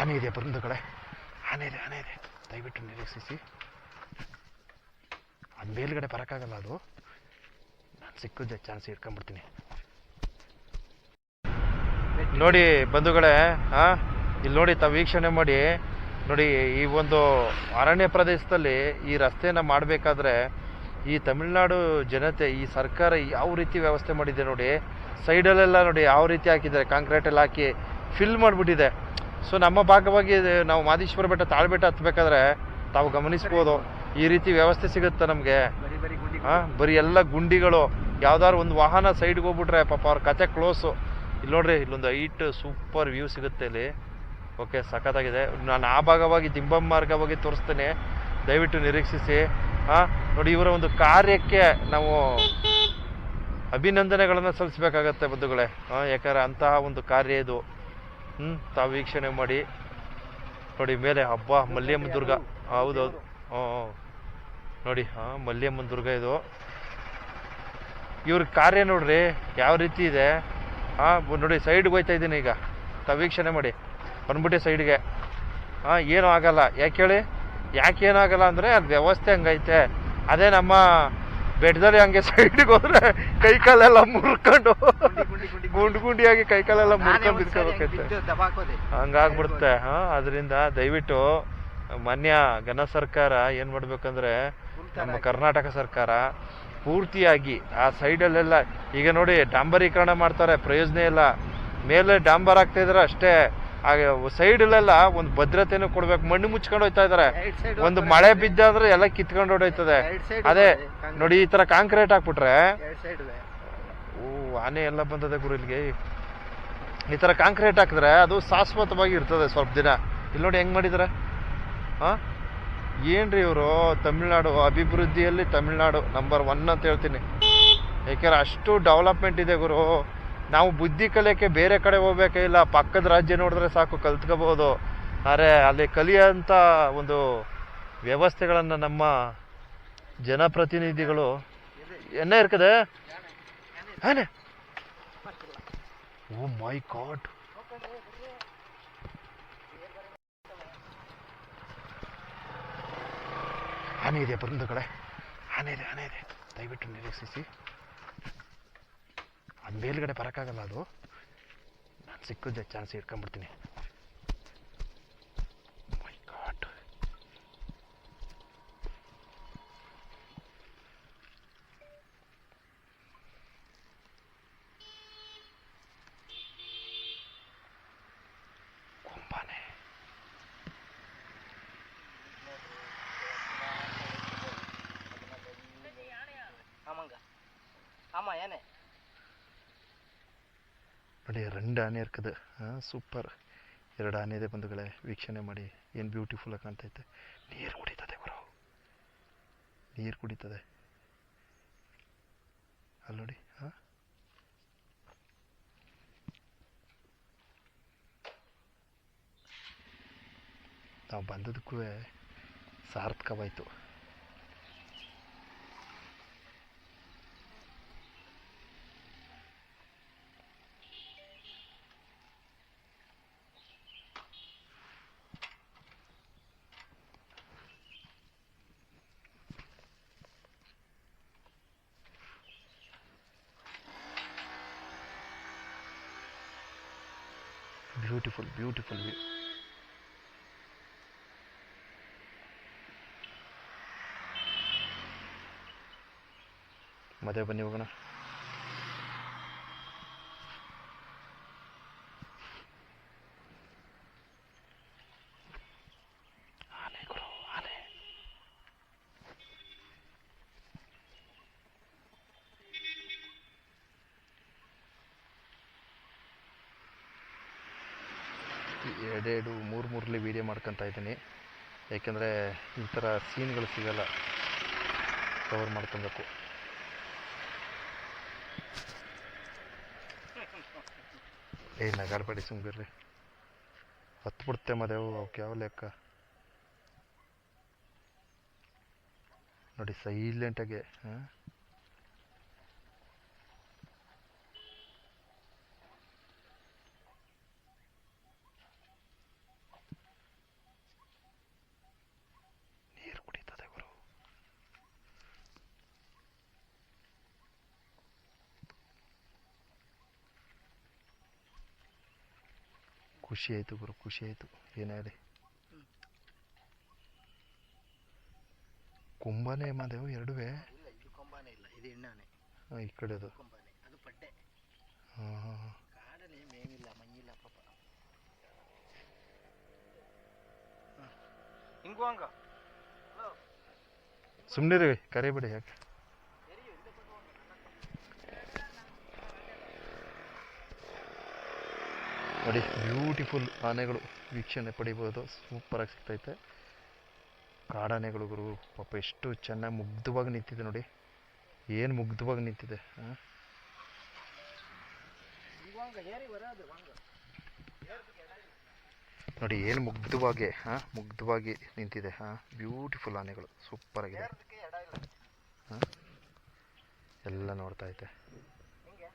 ಆನೆ ಇದೆ ಬಂದು ಕಡೆ. ಆನೆ ಇದೆ ಆನೆ ಇದೆ. ದಯವಿಟ್ಟು ನಿರೀಕ್ಷಿಸಿ. ಅದು ಮೇಲ್ಗಡೆ ಬರೋಕ್ಕಾಗಲ್ಲ ಅದು. ನಾನು ಸಿಕ್ಕಿದ್ದೆ ಚಾನ್ಸ್ ಇಟ್ಕೊಂಡ್ಬಿಡ್ತೀನಿ ನೋಡಿ ಬಂಧುಗಳೇ ಹಾಂ ಇಲ್ಲಿ ನೋಡಿ ತಾವು ವೀಕ್ಷಣೆ ಮಾಡಿ. ನೋಡಿ, ಈ ಒಂದು ಅರಣ್ಯ ಪ್ರದೇಶದಲ್ಲಿ ಈ ರಸ್ತೆನ ಮಾಡಬೇಕಾದ್ರೆ ಈ ತಮಿಳುನಾಡು ಜನತೆ, ಈ ಸರ್ಕಾರ ಯಾವ ರೀತಿ ವ್ಯವಸ್ಥೆ ಮಾಡಿದೆ ನೋಡಿ. ಸೈಡಲ್ಲೆಲ್ಲ ನೋಡಿ ಯಾವ ರೀತಿ ಹಾಕಿದ್ದಾರೆ, ಕಾಂಕ್ರೀಟಲ್ಲಿ ಹಾಕಿ ಫಿಲ್ ಮಾಡಿಬಿಟ್ಟಿದೆ. ಸೊ ನಮ್ಮ ಭಾಗವಾಗಿ ನಾವು ಮಾದೇಶ್ವರ ಬೆಟ್ಟ ತಾಳ್ಬೆಟ್ಟ ಹತ್ಬೇಕಾದ್ರೆ ತಾವು ಗಮನಿಸ್ಬೋದು. ಈ ರೀತಿ ವ್ಯವಸ್ಥೆ ಸಿಗುತ್ತೆ ನಮಗೆ. ಆ, ಬರೀ ಎಲ್ಲ ಗುಂಡಿಗಳು ಯಾವ್ದಾದ್ರು ಒಂದು ವಾಹನ ಸೈಡ್ಗೆ ಹೋಗ್ಬಿಟ್ರೆ ಪಾಪ ಅವ್ರ ಕತೆ ಕ್ಲೋಸು ಇಲ್ಲಿ ನೋಡ್ರಿ ಇಲ್ಲೊಂದು ಐಟ್ ಸೂಪರ್ ವ್ಯೂ ಸಿಗುತ್ತೆ ಇಲ್ಲಿ. ಓಕೆ ಸಖತ್ತಾಗಿದೆ. ನಾನು ಆ ಭಾಗವಾಗಿ ದಿಂಬಂ ಮಾರ್ಗವಾಗಿ ತೋರಿಸ್ತೇನೆ. ದಯವಿಟ್ಟು ನಿರೀಕ್ಷಿಸಿ. ಹಾಂ ನೋಡಿ ಇವರ ಒಂದು ಕಾರ್ಯಕ್ಕೆ ನಾವು ಅಭಿನಂದನೆಗಳನ್ನು ಸಲ್ಲಿಸಬೇಕಾಗತ್ತೆ ಬಂಧುಗಳೇ. ಹಾಂ ಯಾಕಂದ್ರೆ ಅಂತಹ ಒಂದು ಕಾರ್ಯ ಇದು. ಹ್ಞೂ ತಾವು ವೀಕ್ಷಣೆ ಮಾಡಿ. ನೋಡಿ, ಮೇಲೆ, ಹಬ್ಬ ಮಲ್ಯಮ್ಮ ದುರ್ಗ ಹೌದೌದು ಹ್ಞೂ ನೋಡಿ, ಹಾಂ ಮಲ್ಯಮ್ಮನ ದುರ್ಗ ಇದು. ಇವ್ರ ಕಾರ್ಯ ನೋಡ್ರಿ, ಯಾವ ರೀತಿ ಇದೆ? ಹಾಂ ನೋಡಿ, ಸೈಡ್ಗೆ ಹೋಯ್ತಾ ಇದ್ದೀನಿ ಈಗ. ತಾವು ವೀಕ್ಷಣೆ ಮಾಡಿ. ಬಂದ್ಬಿಟ್ಟೆ ಸೈಡ್ಗೆ. ಹಾಂ, ಏನೂ ಆಗಲ್ಲ. ಯಾಕೆ ಹೇಳಿ? ಯಾಕೆ ಏನೂ ಆಗಲ್ಲ ಅಂದರೆ, ಅದು ವ್ಯವಸ್ಥೆ ಹಂಗೈತೆ. ಅದೇ ನಮ್ಮ ಬೆಟ್ಟದಲ್ಲಿ ಹಂಗೆ ಸೈಡ್ಗೆ ಹೋದ್ರೆ ಕೈ ಕಾಲೆಲ್ಲ ಮುರ್ಕೊಂಡು ಗುಂಡಿ ಗುಂಡಿ ಗುಂಡಿ ಗುಂಡು ಗುಂಡಿಯಾಗಿ ಕೈ ಕಾಲೆಲ್ಲ ಮುರ್ಕೊಂಡು ಬಿದ್ಕೋಬೇಕೈತೆ ಹಂಗಾಗ್ಬಿಡುತ್ತೆ. ಹಾ ಅದರಿಂದ ದಯವಿಟ್ಟು ಮಾನ್ಯ ಘನ ಸರ್ಕಾರ ಏನು ಮಾಡ್ಬೇಕಂದ್ರೆ ನಮ್ಮ ಕರ್ನಾಟಕ ಸರ್ಕಾರ ಪೂರ್ತಿಯಾಗಿ ಆ ಸೈಡಲ್ಲೆಲ್ಲ ಈಗ ನೋಡಿ ಡಾಂಬರೀಕರಣ ಮಾಡ್ತಾರೆ ಪ್ರಯೋಜನ ಇಲ್ಲ. ಮೇಲೆ ಡಾಂಬರ್ ಆಗ್ತಾ ಇದ್ರೆ ಅಷ್ಟೇ. ಹಾಗೆ ಸೈಡಲ್ಲೆಲ್ಲ ಒಂದು ಭದ್ರತೆನೂ ಕೊಡ್ಬೇಕು. ಮಣ್ಣು ಮುಚ್ಕೊಂಡು ಹೋಯ್ತಾ ಇದಾರೆ. ಒಂದು ಮಳೆ ಬಿದ್ದಾದ್ರೆ ಎಲ್ಲ ಕಿತ್ಕೊಂಡು ಹೊಡೋಯ್ತದೆ ಅದೇ ನೋಡಿ ಈ ತರ ಕಾಂಕ್ರೀಟ್ ಹಾಕ್ಬಿಟ್ರೆ. ಓ ಆನೆ ಎಲ್ಲ ಬಂದದೆ ಗುರು ಇಲ್ಲಿಗೆ. ಈ ತರ ಕಾಂಕ್ರೀಟ್ ಹಾಕಿದ್ರೆ ಅದು ಶಾಶ್ವತವಾಗಿ ಇರ್ತದೆ ಸ್ವಲ್ಪ ದಿನ. ಇಲ್ಲಿ ನೋಡಿ ಹೆಂಗ್ ಮಾಡಿದಾರೆ? ಹಾ? ಏನ್ರಿ ಇವರು? ತಮಿಳ್ನಾಡು ಅಭಿವೃದ್ಧಿಯಲ್ಲಿ ತಮಿಳ್ನಾಡು ನಂಬರ್ ಒನ್ ಅಂತ ಹೇಳ್ತೀನಿ. ಯಾಕೆಂದ್ರೆ ಅಷ್ಟು ಡೆವಲಪ್ಮೆಂಟ್ ಇದೆ ಗುರು. ನಾವು ಬುದ್ಧಿ ಕಲಿಯೋಕ್ಕೆ ಬೇರೆ ಕಡೆ ಹೋಗ್ಬೇಕಿಲ್ಲ ಪಕ್ಕದ ರಾಜ್ಯ ನೋಡಿದ್ರೆ ಸಾಕು, ಕಲ್ತ್ಕೋಬೋದು. ಆದರೆ ಅಲ್ಲಿ ಕಲಿಯೋಂಥ ಒಂದು ವ್ಯವಸ್ಥೆಗಳನ್ನು ನಮ್ಮ ಜನಪ್ರತಿನಿಧಿಗಳು ಎನ್ನ ಇರ್ತದೆ? ಏನೇ ಓ ಮೈ ಗಾಡ್. ಆನೆ ಇದೆ ಬಂದು ಕಡೆ. ಆನೆ ಇದೆ ಆನೆ ಇದೆ. ದಯವಿಟ್ಟು ನಿರೀಕ್ಷಿಸಿ. ಅದು ಮೇಲ್ಗಡೆ ಬರೋಕ್ಕಾಗಲ್ಲ ಅದು ನಾನು ಸಿಕ್ಕಿದ್ದೆ ಚಾನ್ಸ್ ಇಟ್ಕೊಂಡ್ಬಿಡ್ತೀನಿ ಮೈ ಗಾಡ್ ಕೊಂಬಾನೆ ஆமாங்க ஆமா ஏனே ನೋಡಿ ರೆಂಡು ಆನೆ ಇರ್ಕದು ಸೂಪರ್ ಎರಡು ಆನೆ ಇದೆ ಬಂಧುಗಳೇ, ವೀಕ್ಷಣೆ ಮಾಡಿ. ಏನು ಬ್ಯೂಟಿಫುಲ್ ಆಗಿ ಕಾಣ್ತೈತೆ. ನೀರು ಕುಡಿತದೆ ಗುರು. ನೀರು ಕುಡಿತದೆ. ಅಲ್ಲಿ ನೋಡಿ ಹಾಂ ನಾವು ಬಂದದಕ್ಕೂ ಸಾರ್ಥಕವಾಯಿತು. ಬ್ಯೂಟಿಫುಲ್ ಬ್ಯೂಟಿಫುಲ್ ವ್ಯೂ ಮದುವೆ ಬನ್ನಿ ಹೋಗೋಣ. ಎರಡೆರಡು, ಮೂರು ಮೂರಲಿ ವೀಡಿಯೋ ಮಾಡ್ಕೊತಾ ಇದ್ದೀನಿ. ಏಕೆಂದರೆ ಈ ಥರ ಸೀನ್ಗಳು ಸಿಗಲ್ಲ. ಕವರ್ ಮಾಡ್ಕೊಬೇಕು. ಏ, ನಗಾಡ್ಬೇಡಿ ಸುಮ್ಗಿರ್ರಿ ಹತ್ಬಿಡುತ್ತೆ ಮದೇವು ಅವಕ್ಕೆ ಯಾವ ಲೆಕ್ಕ. ನೋಡಿ ಸೈಲೆಂಟಾಗೆ ಹಾಂ ಖುಷಿ ಆಯಿತು ಗುರು ಖುಷಿ ಆಯಿತು ಏನೇ ಆಗಲಿ ಕುಂಬನೇ ಮಾದೇವು ಎರಡುವೆ ಇಲ್ಲ ಇದು ಕೊಂಬಾನೆ ಇಲ್ಲ ಇದು ಎಣ್ಣಾನೆ. ಈ ಕಡೆದು. ಕೊಂಬಾನೆ ಅದು ಪಡ್ಡೆ. ಹಾಂ ಹಾಂ ಹಾಂ. ಕಾಡಲ್ಲಿ ಮೇವಿಲ್ಲ ಮಂಗಿಲ್ಲ ಪಾಪ. ಹಿಂಗು ಹಂಗ. ಸುಮ್ಮನೆ ರೀ ಕರಿಬೇಡಿ ಯಾಕೆ? ನೋಡಿ ಬ್ಯೂಟಿಫುಲ್ ಆನೆಗಳು ವೀಕ್ಷಣೆ ಪಡಿಬೋದು. ಸೂಪರಾಗಿ ಸಿಗ್ತೈತೆ. ಕಾಡಾನೆಗಳು ಗುರು ಪಾಪ ಎಷ್ಟು ಚೆನ್ನಾಗಿ ಮುಗ್ಧವಾಗಿ ನಿಂತಿದೆ ನೋಡಿ. ಏನು ಮುಗ್ಧವಾಗಿ ನಿಂತಿದೆ ನೋಡಿ ಏನು ಮುಗ್ಧವಾಗಿ ಹಾಂ ಮುಗ್ಧವಾಗಿ ನಿಂತಿದೆ ಹಾಂ ಬ್ಯೂಟಿಫುಲ್ ಆನೆಗಳು ಸೂಪರಾಗಿದೆ ಹಾಂ ಎಲ್ಲ ನೋಡ್ತಾ ಐತೆ